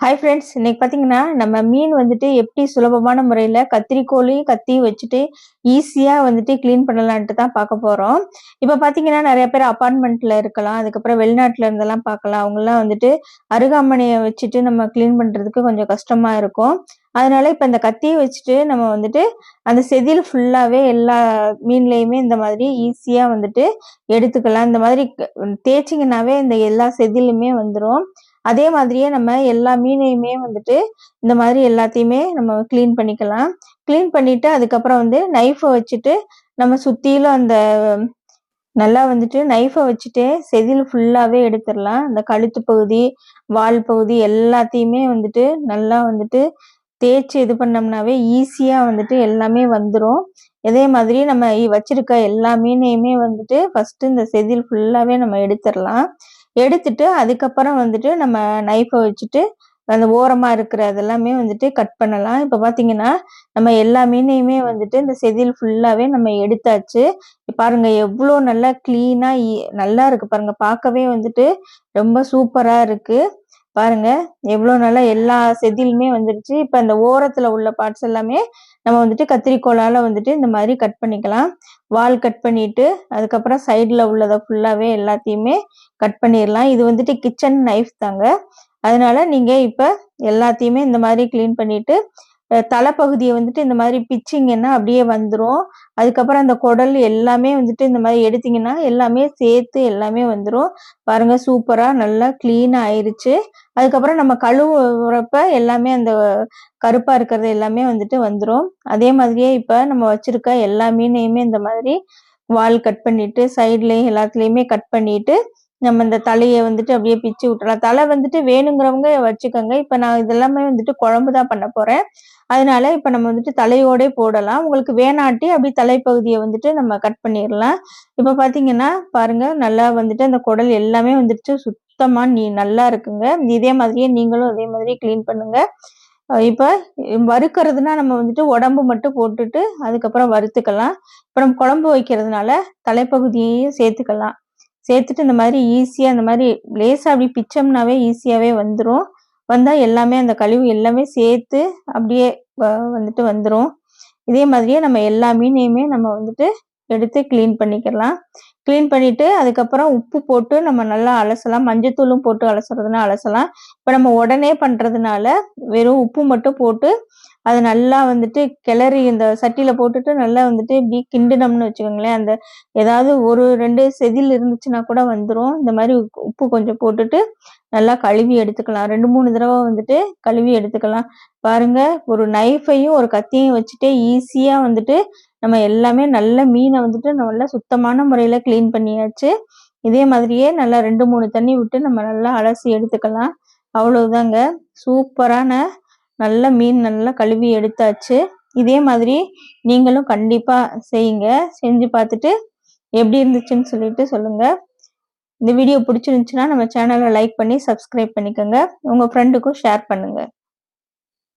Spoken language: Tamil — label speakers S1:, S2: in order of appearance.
S1: ஹாய் ஃப்ரெண்ட்ஸ் இன்னைக்கு பார்த்தீங்கன்னா நம்ம மீன் வந்துட்டு எப்படி சுலபமான முறையில் கத்திரிக்கோலையும் கத்தியும் வச்சுட்டு ஈஸியாக வந்துட்டு க்ளீன் பண்ணலான்ட்டு தான் பார்க்க போகிறோம் இப்போ பார்த்தீங்கன்னா நிறைய பேர் அப்பார்ட்மெண்ட்டில் இருக்கலாம் அதுக்கப்புறம் வெளிநாட்டில் இருந்தெல்லாம் பார்க்கலாம். அவங்களாம் வந்துட்டு அருகாமனையை வச்சுட்டு நம்ம க்ளீன் பண்ணுறதுக்கு கொஞ்சம் கஷ்டமாக இருக்கும். அதனால இப்போ இந்த கத்தியை வச்சுட்டு நம்ம வந்துட்டு அந்த செதில் ஃபுல்லாகவே எல்லா மீன்லேயுமே இந்த மாதிரி ஈஸியாக வந்துட்டு எடுத்துக்கலாம். இந்த மாதிரி தேய்ச்சிங்கன்னாவே இந்த எல்லா செதிலுமே வந்துடும் அதே மாதிரியே நம்ம எல்லா மீனையுமே வந்துட்டு இந்த மாதிரி எல்லாத்தையுமே நம்ம க்ளீன் பண்ணிக்கலாம். க்ளீன் பண்ணிட்டு அதுக்கப்புறம் வந்து நைஃபை வச்சுட்டு நம்ம சுற்றிலும் அந்த நல்லா வந்துட்டு நைஃபை வச்சுட்டு செதில் ஃபுல்லாகவே எடுத்துடலாம். அந்த கழுத்து பகுதி வால் பகுதி எல்லாத்தையுமே வந்துட்டு நல்லா வந்துட்டு தேய்ச்சி இது பண்ணோம்னாவே ஈஸியாக வந்துட்டு எல்லாமே வந்துடும் இதே மாதிரி நம்ம வச்சிருக்க எல்லா மீனையுமே வந்துட்டு ஃபஸ்ட்டு இந்த செதில் ஃபுல்லாகவே நம்ம எடுத்துடலாம். எடுத்துட்டு அதுக்கப்புறம் வந்துட்டு நம்ம நைஃபை வச்சுட்டு அந்த ஓரமாக இருக்கிற அதெல்லாமே வந்துட்டு கட் பண்ணலாம். இப்போ பார்த்தீங்கன்னா நம்ம எல்லா மீனையுமே வந்துட்டு இந்த செதில் ஃபுல்லாகவே நம்ம எடுத்தாச்சு. பாருங்க எவ்வளோ நல்லா க்ளீனாக நல்லா இருக்கு பாருங்க. பார்க்கவே வந்துட்டு ரொம்ப சூப்பராக இருக்குது பாருங்க எவ்வளோ நல்லா எல்லா செதிலுமே வந்துடுச்சு இப்போ அந்த ஓரத்தில் உள்ள பார்ட்ஸ் எல்லாமே நம்ம வந்துட்டு கத்திரிக்கோலால் வந்துட்டு இந்த மாதிரி கட் பண்ணிக்கலாம். வால் கட் பண்ணிட்டு அதுக்கப்புறம் சைடில் உள்ளதை ஃபுல்லாகவே எல்லாத்தையுமே கட் பண்ணிடலாம் இது வந்துட்டு கிச்சன் நைஃப் தாங்க. அதனால நீங்கள் இப்போ எல்லாத்தையுமே இந்த மாதிரி க்ளீன் பண்ணிட்டு தலைப்பகுதியை வந்துட்டு இந்த மாதிரி பிச்சிங்கன்னா அப்படியே வந்துடும் அதுக்கப்புறம் அந்த குடல் எல்லாமே வந்துட்டு இந்த மாதிரி எடுத்தீங்கன்னா எல்லாமே சேர்த்து எல்லாமே வந்துடும் பாருங்க சூப்பராக நல்லா க்ளீனாக ஆயிடுச்சு அதுக்கப்புறம் நம்ம கழுவுறப்ப எல்லாமே அந்த கருப்பாக இருக்கிறது எல்லாமே வந்துட்டு வந்துடும் அதே மாதிரியே இப்போ நம்ம வச்சிருக்க எல்லா மீனையுமே இந்த மாதிரி வால் கட் பண்ணிட்டு சைட்லேயும் எல்லாத்துலேயுமே கட் பண்ணிட்டு நம்ம இந்த தலையை வந்துட்டு அப்படியே பிச்சு விட்டுறலாம். தலை வந்துட்டு வேணுங்கிறவங்க வச்சுக்கோங்க. இப்போ நான் இதெல்லாமே வந்துட்டு குழம்பு தான் பண்ண போகிறேன் அதனால இப்போ நம்ம வந்துட்டு தலையோடே போடலாம். உங்களுக்கு வேணாட்டி அப்படி தலைப்பகுதியை வந்துட்டு நம்ம கட் பண்ணிடலாம். இப்போ பார்த்தீங்கன்னா பாருங்க நல்லா வந்துட்டு அந்த குடல் எல்லாமே வந்துட்டு சுத்தமாக நீ நல்லா இருக்குங்க. இதே மாதிரியே நீங்களும் அதே மாதிரி க்ளீன் பண்ணுங்க. இப்போ வறுக்கிறதுனா நம்ம வந்துட்டு உடம்பு மட்டும் போட்டுட்டு அதுக்கப்புறம் வறுத்துக்கலாம். இப்போ நம்ம குழம்பு வைக்கிறதுனால தலைப்பகுதியையும் சேர்த்துக்கலாம். சேர்த்துட்டு இந்த மாதிரி ஈஸியாக இந்த மாதிரி லேசாக அப்படி பிச்சோம்னாவே ஈஸியாகவே வந்துடும் வந்தால் எல்லாமே அந்த கழிவு எல்லாமே சேர்த்து அப்படியே வந்துட்டு வந்துடும் இதே மாதிரியே நம்ம எல்லா மீனையுமே நம்ம வந்துட்டு எடுத்து க்ளீன் பண்ணிக்கலாம். க்ளீன் பண்ணிவிட்டு அதுக்கப்புறம் உப்பு போட்டு நம்ம நல்லா அலசலாம். மஞ்சத்தூளும் போட்டு அலசுறதுனா அலசலாம். இப்போ நம்ம உடனே பண்ணுறதுனால வெறும் உப்பு மட்டும் போட்டு அது நல்லா வந்துட்டு கிளறி இந்த சட்டியில் போட்டுட்டு நல்லா வந்துட்டு இப்படி கிண்டினோம்னு வச்சுக்கோங்களேன். அந்த ஏதாவது ஒரு ரெண்டு செதில் இருந்துச்சுன்னா கூட வந்துடும் இந்த மாதிரி உப்பு கொஞ்சம் போட்டுட்டு நல்லா கழுவி எடுத்துக்கலாம். ரெண்டு மூணு தடவை வந்துட்டு கழுவி எடுத்துக்கலாம். பாருங்க ஒரு நைஃபையும் ஒரு கத்தியும் வச்சுட்டு ஈஸியாக வந்துட்டு நம்ம எல்லாமே நல்ல மீனை வந்துட்டு நல்லா சுத்தமான முறையில் க்ளீன் பண்ணியாச்சு. இதே மாதிரியே நல்லா ரெண்டு மூணு தண்ணி விட்டு நம்ம நல்லா அலசி எடுத்துக்கலாம். அவ்வளவுதாங்க. சூப்பரான நல்ல மீன் நல்லா கழுவி எடுத்தாச்சு. இதே மாதிரி நீங்களும் கண்டிப்பாக செய்யுங்க. செஞ்சு பார்த்துட்டு எப்படி இருந்துச்சுன்னு சொல்லிட்டு சொல்லுங்கள் இந்த வீடியோ பிடிச்சிருந்துச்சுன்னா நம்ம சேனலை லைக் பண்ணி சப்ஸ்கிரைப் பண்ணிக்கோங்க. உங்கள் ஃப்ரெண்டுக்கும் ஷேர் பண்ணுங்கள்